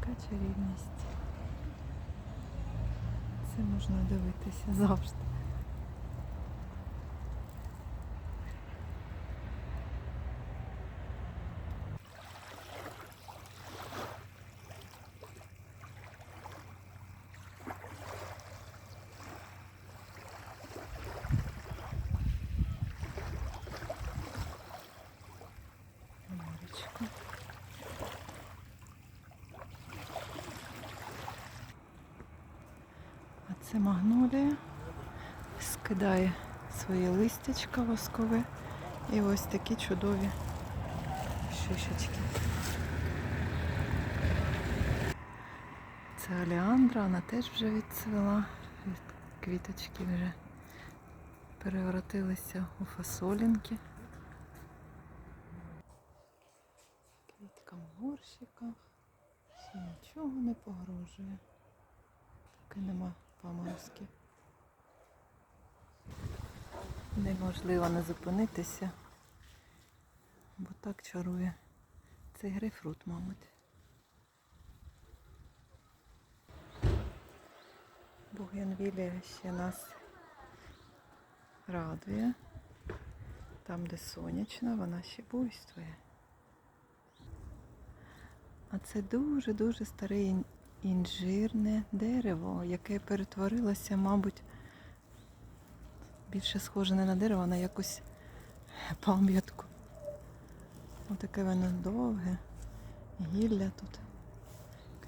Яка чарівність. Це можна дивитися завжди. Моречко. А це магнолія скидає своє листячка воскове і ось такі чудові шишечки. Це олеандра, вона теж вже відцвела. Квіточки вже перевратилися у фасолінки. Квітка в горщиках. Ще нічого не погрожує. Поки нема помазки. Неможливо не зупинитися, бо так чарує. Цей грейпфрут, мабуть. Бугенвілія ще нас радує. Там, де сонячно, вона ще буйствує. А це дуже-дуже старе ін- інжирне дерево, яке перетворилося, мабуть, більше схоже не на дерево, а на якусь пам'ятку. Отаке воно довге, гілля тут.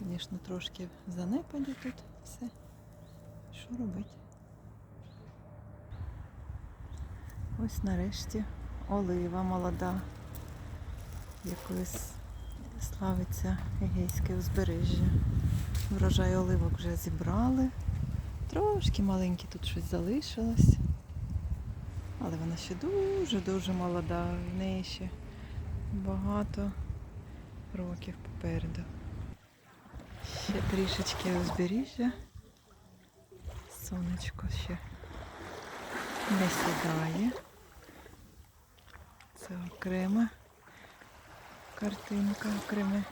Звісно, трошки в занепаді тут все. Що робити? Ось нарешті олива молода, якою с- славиться Егейське узбережжя. Врожай оливок вже зібрали. Трошки маленькі тут щось залишилось. Але вона ще дуже-дуже молода. В неї ще багато років попереду. Ще трішечки узбережжя. Сонечко ще не сідає. Це окрема картинка, окреме.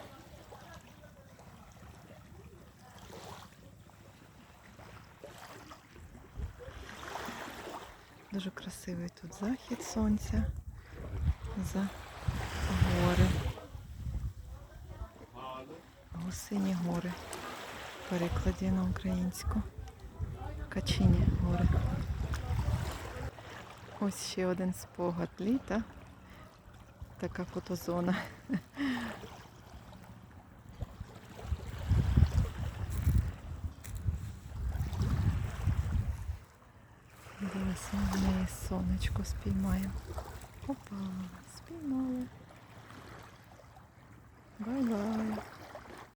Дуже красивий тут захід сонця за гори. Гусині гори. Перекладі на українську. Качині гори. Ось ще один спогад літа. Така фотозона. Дивися, в неї сонечко спіймає. Опа, спіймав.